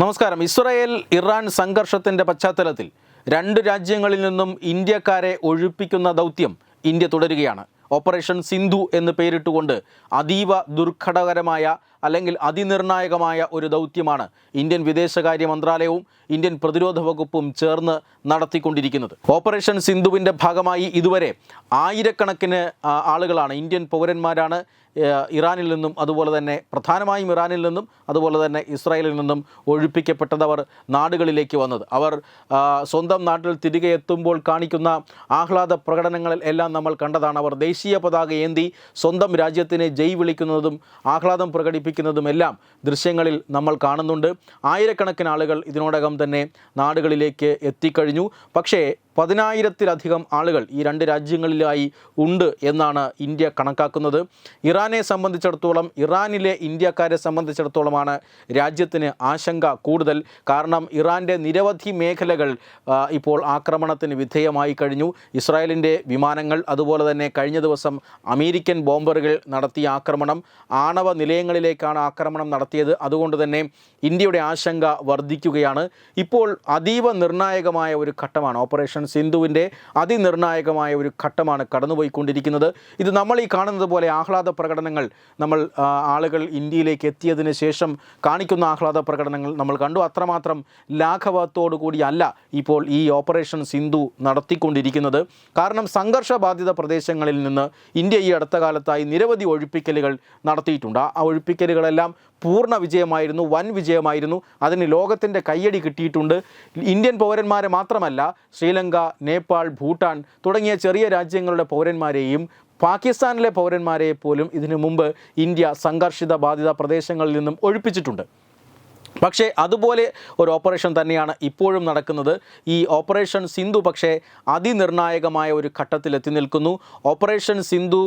നമസ്കാരം. Israel Iran സംഘർഷത്തിന്റെ പശ്ചാത്തലത്തിൽ രണ്ട് രാജ്യങ്ങളിൽ നിന്നും ഇന്ത്യക്കാരെ ഒഴിപ്പിക്കുന്ന ദൗത്യം ഇന്ത്യ തുടരുകയാണ്. ഓപ്പറേഷൻ സിന്ധു എന്ന് പേരിട്ടുകൊണ്ട് അതീവ ദുർഘടകരമായ അല്ലെങ്കിൽ അതിനിർണായകമായ ഒരു ദൗത്യമാണ് ഇന്ത്യൻ വിദേശകാര്യ മന്ത്രാലയവും ഇന്ത്യൻ പ്രതിരോധ വകുപ്പും ചേർന്ന് നടത്തിക്കൊണ്ടിരിക്കുന്നത്. ഓപ്പറേഷൻ സിന്ധുവിന്റെ ഭാഗമായി ഇതുവരെ ആയിരക്കണക്കിന് ആളുകളാണ് ഇന്ത്യൻ പൗരന്മാരാണ് ഇറാനിൽ നിന്നും അതുപോലെ തന്നെ പ്രധാനമായും ഇറാനിൽ നിന്നും അതുപോലെ തന്നെ ഇസ്രായേലിൽ നിന്നും ഒഴിപ്പിക്കപ്പെട്ടതവർ നാടുകളിലേക്ക് വന്നത്. അവർ സ്വന്തം നാട്ടിൽ തിരികെ എത്തുമ്പോൾ കാണിക്കുന്ന ആഹ്ലാദ പ്രകടനങ്ങളിൽ എല്ലാം നമ്മൾ കണ്ടതാണ്. അവർ ദേശീയ പതാക ഏന്തി സ്വന്തം രാജ്യത്തിനെ ജയ് വിളിക്കുന്നതും ആഹ്ലാദം പ്രകടിപ്പിക്കുന്നതുമെല്ലാം ദൃശ്യങ്ങളിൽ നമ്മൾ കാണുന്നുണ്ട്. ആയിരക്കണക്കിന് ആളുകൾ ഇതിനോടകം തന്നെ നാടുകളിലേക്ക് എത്തിക്കഴിഞ്ഞു. പക്ഷേ പതിനായിരത്തിലധികം ആളുകൾ ഈ രണ്ട് രാജ്യങ്ങളിലായി ഉണ്ട് എന്നാണ് ഇന്ത്യ കണക്കാക്കുന്നത്. ഇറാനെ സംബന്ധിച്ചിടത്തോളം ഇറാനിലെ ഇന്ത്യക്കാരെ സംബന്ധിച്ചിടത്തോളമാണ് രാജ്യത്തിന് ആശങ്ക കൂടുതൽ. കാരണം ഇറാന്റെ നിരവധി മേഖലകൾ ഇപ്പോൾ ആക്രമണത്തിന് വിധേയമായി കഴിഞ്ഞു. ഇസ്രായേലിന്റെ വിമാനങ്ങൾ അതുപോലെ തന്നെ കഴിഞ്ഞ ദിവസം അമേരിക്കൻ ബോംബറുകൾ നടത്തിയ ആക്രമണം ആണവ നിലയങ്ങളിലേക്കാണ് ആക്രമണം നടത്തിയത്. അതുകൊണ്ട് തന്നെ ഇന്ത്യയുടെ ആശങ്ക വർദ്ധിക്കുകയാണ്. ഇപ്പോൾ അതീവ നിർണായകമായ ഒരു ഘട്ടമാണ് ഓപ്പറേഷൻ സിന്ധുവിന്റെ അതിനിർണായകമായ ഒരു ഘട്ടമാണ് കടന്നുപോയിക്കൊണ്ടിരിക്കുന്നത്. ഇത് നമ്മൾ ഈ കാണുന്നത് പോലെ ആഹ്ലാദ പ്രകടനങ്ങൾ നമ്മൾ ആളുകൾ ഇന്ത്യയിലേക്ക് എത്തിയതിന് ശേഷം കാണിക്കുന്ന ആഹ്ലാദ പ്രകടനങ്ങൾ നമ്മൾ കണ്ടു. അത്രമാത്രം ലാഘവത്തോടു കൂടിയല്ല ഇപ്പോൾ ഈ ഓപ്പറേഷൻ സിന്ധു നടത്തിക്കൊണ്ടിരിക്കുന്നത്. കാരണം സംഘർഷബാധിത പ്രദേശങ്ങളിൽ നിന്ന് ഇന്ത്യ ഈ അടുത്ത കാലത്തായി നിരവധി ഒഴിപ്പിക്കലുകൾ നടത്തിയിട്ടുണ്ട്. ആ ഒഴിപ്പിക്കലുകളെല്ലാം പൂർണ വിജയമായിരുന്നു വൻ വിജയമായിരുന്നു. അതിന് ലോകത്തിന്റെ കയ്യടി കിട്ടിയിട്ടുണ്ട്. ഇന്ത്യൻ പൗരന്മാരെ മാത്രമല്ല ശ്രീലങ്ക നേപ്പാൾ ഭൂട്ടാൻ തുടങ്ങിയ ചെറിയ രാജ്യങ്ങളുടെ പൗരന്മാരെയും പാകിസ്ഥാനിലെ പൗരന്മാരെ പോലും ഇതിനു മുമ്പ് ഇന്ത്യ സംഘർഷിത ബാധിത പ്രദേശങ്ങളിൽ നിന്നും ഒഴിപ്പിച്ചിട്ടുണ്ട്. പക്ഷേ അതുപോലെ ഒരു ഓപ്പറേഷൻ തന്നെയാണ് ഇപ്പോഴും നടക്കുന്നത്. ഈ ഓപ്പറേഷൻ സിന്ധു പക്ഷേ അതിനിർണായകമായ ഒരു ഘട്ടത്തിൽ എത്തി നിൽക്കുന്നു. ഓപ്പറേഷൻ സിന്ധു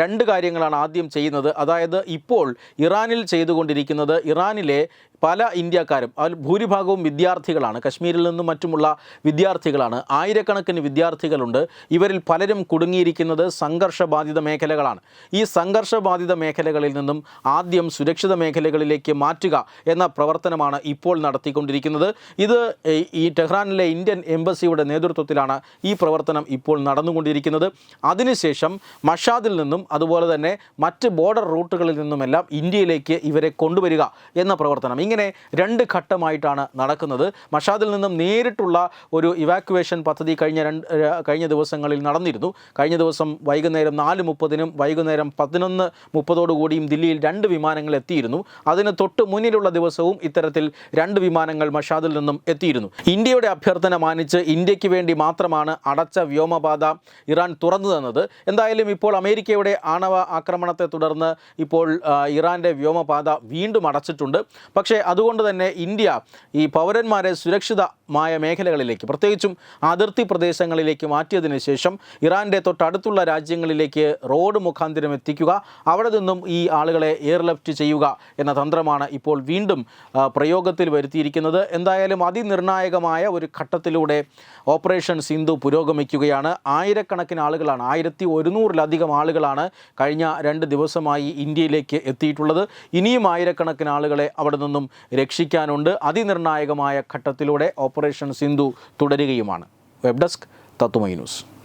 രണ്ട് കാര്യങ്ങളാണ് ആദ്യം ചെയ്യുന്നത്. അതായത് ഇപ്പോൾ ഇറാനിൽ ചെയ്തുകൊണ്ടിരിക്കുന്നത് ഇറാനിലെ പല ഇന്ത്യക്കാരും അതിൽ ഭൂരിഭാഗവും വിദ്യാർത്ഥികളാണ് കശ്മീരിൽ നിന്നും മറ്റുമുള്ള വിദ്യാർത്ഥികളാണ്. ആയിരക്കണക്കിന് വിദ്യാർത്ഥികളുണ്ട്. ഇവരിൽ പലരും കുടുങ്ങിയിരിക്കുന്നത് സംഘർഷബാധിത മേഖലകളാണ്. ഈ സംഘർഷബാധിത മേഖലകളിൽ നിന്നും ആദ്യം സുരക്ഷിത മേഖലകളിലേക്ക് മാറ്റുക എന്ന പ്രവർത്തനമാണ് ഇപ്പോൾ നടത്തിക്കൊണ്ടിരിക്കുന്നത്. ഇത് ഈ- ടെഹ്റാനിലെ ഇന്ത്യൻ എംബസിയുടെ നേതൃത്വത്തിലാണ് ഈ പ്രവർത്തനം ഇപ്പോൾ നടന്നുകൊണ്ടിരിക്കുന്നത്. അതിനുശേഷം മഷാദിൽ നിന്നും അതുപോലെ തന്നെ മറ്റ് ബോർഡർ റൂട്ടുകളിൽ നിന്നുമെല്ലാം ഇന്ത്യയിലേക്ക് ഇവരെ കൊണ്ടുവരിക എന്ന പ്രവർത്തനം. ഇങ്ങനെ രണ്ട് ഘട്ടമായിട്ടാണ് നടക്കുന്നത്. മഷാദിൽ നിന്നും നേരിട്ടുള്ള ഒരു ഇവാക്യുവേഷൻ പദ്ധതി കഴിഞ്ഞ രണ്ട് കഴിഞ്ഞ ദിവസങ്ങളിൽ നടന്നിരുന്നു. കഴിഞ്ഞ ദിവസം വൈകുന്നേരം നാല് മുപ്പതിനും വൈകുന്നേരം പതിനൊന്ന് മുപ്പതോടുകൂടിയും ദില്ലിയിൽ രണ്ട് വിമാനങ്ങൾ എത്തിയിരുന്നു. അതിന് തൊട്ട് മുന്നിലുള്ള ദിവസവും ഇത്തരത്തിൽ രണ്ട് വിമാനങ്ങൾ മഷാദിൽ നിന്നും എത്തിയിരുന്നു. ഇന്ത്യയുടെ അഭ്യർത്ഥന മാനിച്ച് ഇന്ത്യയ്ക്ക് വേണ്ടി മാത്രമാണ് അടച്ച വ്യോമപാത ഇറാൻ തുറന്നു തന്നത്. എന്തായാലും ഇപ്പോൾ അമേരിക്കയുടെ ആണവ ആക്രമണത്തെ തുടർന്ന് ഇപ്പോൾ ഇറാന്റെ വ്യോമപാത വീണ്ടും അടച്ചിട്ടുണ്ട്. പക്ഷേ അതുകൊണ്ട് തന്നെ ഇന്ത്യ ഈ പൗരന്മാരെ സുരക്ഷിതമായ മേഖലകളിലേക്ക് പ്രത്യേകിച്ചും അതിർത്തി പ്രദേശങ്ങളിലേക്ക് മാറ്റിയതിന് ശേഷം ഇറാന്റെ തൊട്ടടുത്തുള്ള രാജ്യങ്ങളിലേക്ക് റോഡ് മുഖാന്തരം എത്തിക്കുക അവിടെ നിന്നും ഈ ആളുകളെ എയർലിഫ്റ്റ് ചെയ്യുക എന്ന തന്ത്രമാണ് ഇപ്പോൾ വീണ്ടും പ്രയോഗത്തിൽ വരുത്തിയിരിക്കുന്നത്. എന്തായാലും അതിനിർണായകമായ ഒരു ഘട്ടത്തിലൂടെ ഓപ്പറേഷൻ സിന്ധു പുരോഗമിക്കുകയാണ്. ആയിരക്കണക്കിന് ആളുകളാണ് ആയിരത്തി ഒരുന്നൂറിലധികം ആളുകളാണ് കഴിഞ്ഞ രണ്ട് ദിവസമായി ഇന്ത്യയിലേക്ക് എത്തിയിട്ടുള്ളത്. ഇനിയും ആയിരക്കണക്കിന് ആളുകളെ അവിടെ നിന്നും രക്ഷിക്കാനുണ്ട്. അതിനിർണായകമായ ഘട്ടത്തിലൂടെ ഓപ്പറേഷൻ സിന്ധു തുടരുകയുമാണ്. വെബ് ഡെസ്ക് തത്തുമൈ ന്യൂസ്.